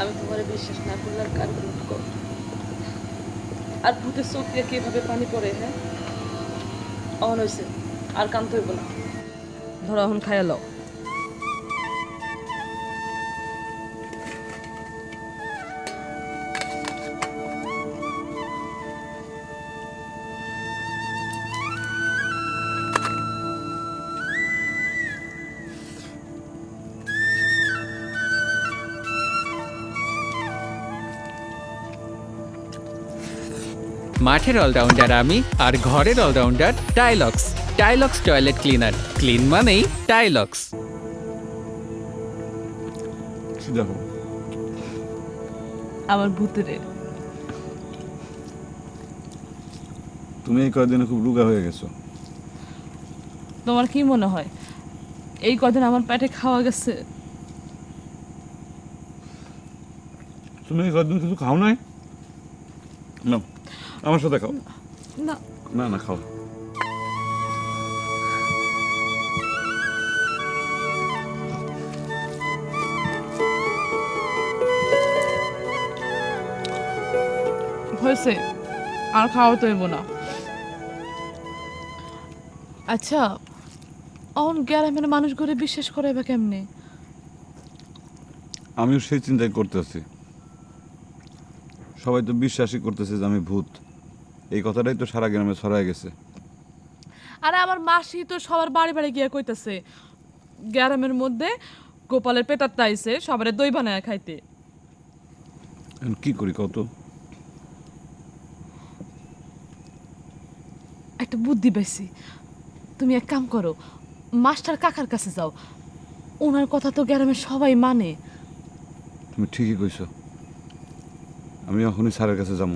আমি তোমার বিশ্বাস না করলে আর কার আর ভূতের চোখ দিয়ে কীভাবে পানি পড়ে হ্যাঁ? অন হয়েছে আর কান্ত হইব না। ধরো এখন খাইয়া লও। মাঠের অলরাউন্ডার আমি আর ঘরের all-rounder Tylox. Tylox toilet cleaner. Clean মানেই টাইলক্স। দেখো আমার ভূতেরে। তুমি এই কয়েকদিনে খুব রুগা হয়ে গেছো। তোমার কি মনে হয়? এই কদিন আমার পেটে খাওয়া গেছে? তুমি এই কয়েকদিন কিছু খাও নাই? না আমার সাথে খাও। না। না না খাও। হয়েছে। আর খাওয়া তো হইব না। আচ্ছা অন গ্রামের মানুষ করে বিশ্বাস করে বা কেমনে? আমিও সেই চিন্তাই করতেছি সবাই তো বিশ্বাসই করতেছে যে আমি ভূত। এই কথাটাই তো সারা গ্রামে ছড়ায় গেছে। আরে আমার মাসি তো সবার বাড়ি বাড়ি গিয়ে কইতাছে গ্রামের মধ্যে গোপালের পেটার তাইছে সবারে দই বানায় খাইতে। এখন কি করি কত একটা বুদ্ধি পাইছি। তুমি এক কাম করো মাস্টার কাকার কাছে যাও। ওনার কথা তো গ্রামের সবাই মানে। তুমি ঠিকই কইছো। আমি এখনই স্যারের কাছে যাব।